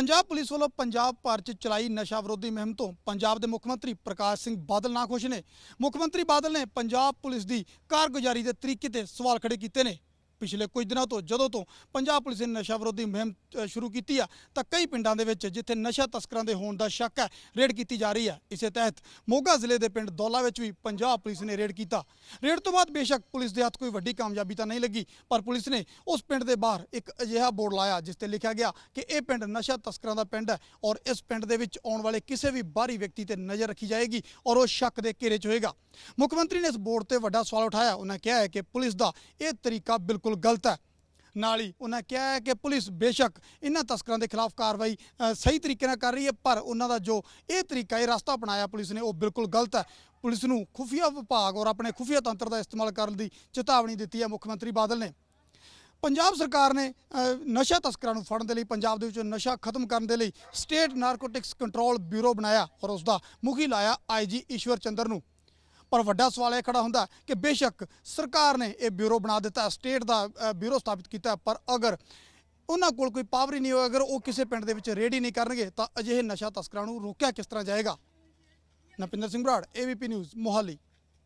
Punjab police ਵੱਲੋਂ ਪੰਜਾਬ ਭਰ 'ਚ ਚਲਾਈ ਨਸ਼ਾ ਵਿਰੋਧੀ ਮੁਹਿੰਮ ਤੋਂ ਪੰਜਾਬ ਦੇ ਮੁੱਖ ਮੰਤਰੀ ਪ੍ਰਕਾਸ਼ ਸਿੰਘ ਬਾਦਲ ਨਾ ਖੁਸ਼ ਨੇ। ਮੁੱਖ ਮੰਤਰੀ ਬਾਦਲ ਨੇ ਪੰਜਾਬ ਪੁਲਿਸ ਦੀ ਕਾਰਗੁਜ਼ਾਰੀ ਦੇ ਤਰੀਕੇ ਤੇ ਸਵਾਲ ਖੜੇ ਕੀਤੇ ਨੇ। ਪਿਛਲੇ ਕੁਝ ਦਿਨਾਂ ਤੋਂ, ਜਦੋਂ ਤੋਂ ਪੰਜਾਬ ਪੁਲਿਸ ਨੇ ਨਸ਼ਾ ਵਿਰੋਧੀ ਮੁਹਿੰਮ ਸ਼ੁਰੂ ਕੀਤੀ ਆ, ਤਾਂ ਕਈ ਪਿੰਡਾਂ ਦੇ ਵਿੱਚ ਜਿੱਥੇ ਨਸ਼ਾ ਤਸਕਰਾਂ ਦੇ ਹੋਣ ਦਾ ਸ਼ੱਕ ਹੈ, ਰੇਡ ਕੀਤੀ ਜਾ ਰਹੀ ਹੈ। ਇਸੇ ਤਹਿਤ ਮੋਗਾ ਜ਼ਿਲ੍ਹੇ ਦੇ ਪਿੰਡ ਦੌਲਾ ਵਿੱਚ ਵੀ ਪੰਜਾਬ ਪੁਲਿਸ ਨੇ ਰੇਡ ਕੀਤਾ। ਰੇਡ ਤੋਂ ਬਾਅਦ ਬੇਸ਼ੱਕ ਪੁਲਿਸ ਦੇ ਹੱਥ ਕੋਈ ਵੱਡੀ ਕਾਮਯਾਬੀ ਤਾਂ ਨਹੀਂ ਲੱਗੀ, ਪਰ ਪੁਲਿਸ ਨੇ ਉਸ ਪਿੰਡ ਦੇ ਬਾਹਰ ਇੱਕ ਅਜਿਹਾ ਬੋਰਡ ਲਾਇਆ, ਜਿਸ ਤੇ ਲਿਖਿਆ ਗਿਆ ਕਿ ਇਹ ਪਿੰਡ ਨਸ਼ਾ ਤਸਕਰਾਂ ਦਾ ਪਿੰਡ ਹੈ ਔਰ ਇਸ ਪਿੰਡ ਦੇ ਵਿੱਚ ਆਉਣ ਵਾਲੇ ਕਿਸੇ ਵੀ ਬਾਹਰੀ ਵਿਅਕਤੀ ਤੇ ਨਜ਼ਰ ਰੱਖੀ ਜਾਏਗੀ ਔਰ ਉਹ ਸ਼ੱਕ ਦੇ ਘੇਰੇ 'ਚ ਹੋਏਗਾ। ਮੁੱਖ ਮੰਤਰੀ ਨੇ ਇਸ ਬੋਰਡ ਤੇ ਵੱਡਾ ਸਵਾਲ ਉਠਾਇਆ। ਉਹਨਾਂ ਕਿਹਾ ਹੈ ਕਿ ਪੁਲਿਸ ਦਾ ਇਹ ਤਰੀਕਾ ਬਿਲਕੁਲ ਗਲਤ ਹੈ। ਨਾਲ ਹੀ ਉਹਨਾਂ ਕਿਹਾ ਹੈ ਕਿ ਪੁਲਿਸ ਬੇਸ਼ੱਕ ਇਹਨਾਂ ਤਸਕਰਾਂ ਦੇ ਖਿਲਾਫ ਕਾਰਵਾਈ ਸਹੀ ਤਰੀਕੇ ਨਾਲ ਕਰ ਰਹੀ ਹੈ, ਪਰ ਉਹਨਾਂ ਦਾ ਜੋ ਇਹ ਤਰੀਕਾ, ਇਹ ਰਸਤਾ ਅਪਣਾਇਆ ਪੁਲਿਸ ਨੇ, ਉਹ ਬਿਲਕੁਲ ਗਲਤ ਹੈ। ਪੁਲਿਸ ਨੂੰ ਖੁਫੀਆ ਵਿਭਾਗ ਔਰ ਆਪਣੇ ਖੁਫੀਆ ਤੰਤਰ ਦਾ ਇਸਤੇਮਾਲ ਕਰਨ ਦੀ ਚੇਤਾਵਨੀ ਦਿੱਤੀ ਹੈ ਮੁੱਖ ਮੰਤਰੀ ਬਾਦਲ ਨੇ। ਪੰਜਾਬ ਸਰਕਾਰ ਨੇ ਨਸ਼ਾ ਤਸਕਰਾਂ ਨੂੰ ਫੜਨ ਦੇ ਲਈ ਪੰਜਾਬ ਦੇ ਵਿੱਚ ਨਸ਼ਾ ਖਤਮ ਕਰਨ ਦੇ ਲਈ ਸਟੇਟ ਨਾਰਕੋਟਿਕਸ ਕੰਟਰੋਲ ਬਿਊਰੋ ਬਣਾਇਆ ਔਰ ਉਸ ਦਾ ਮੁਖੀ ਲਾਇਆ ਆਈਜੀ ਈਸ਼ਵਰ ਚੰਦਰ ਨੂੰ। ਪਰ ਵੱਡਾ ਸਵਾਲ ਇਹ ਖੜਾ ਹੁੰਦਾ ਕਿ ਬੇਸ਼ੱਕ ਸਰਕਾਰ ਨੇ ਇਹ ਬਿਊਰੋ ਬਣਾ ਦਿੱਤਾ, ਸਟੇਟ ਦਾ ਬਿਊਰੋ ਸਥਾਪਿਤ ਕੀਤਾ, ਪਰ ਅਗਰ ਉਹਨਾਂ ਕੋਲ ਕੋਈ ਪਾਵਰ ਹੀ ਨਹੀਂ ਹੋਇਆ, ਅਗਰ ਉਹ ਕਿਸੇ ਪਿੰਡ ਦੇ ਵਿੱਚ ਰੇਡ ਹੀ ਨਹੀਂ ਕਰਨਗੇ, ਤਾਂ ਅਜਿਹੇ ਨਸ਼ਾ ਤਸਕਰਾਂ ਨੂੰ ਰੋਕਿਆ ਕਿਸ ਤਰ੍ਹਾਂ ਜਾਏਗਾ? Napinder Singh Brar ABP news Mohali.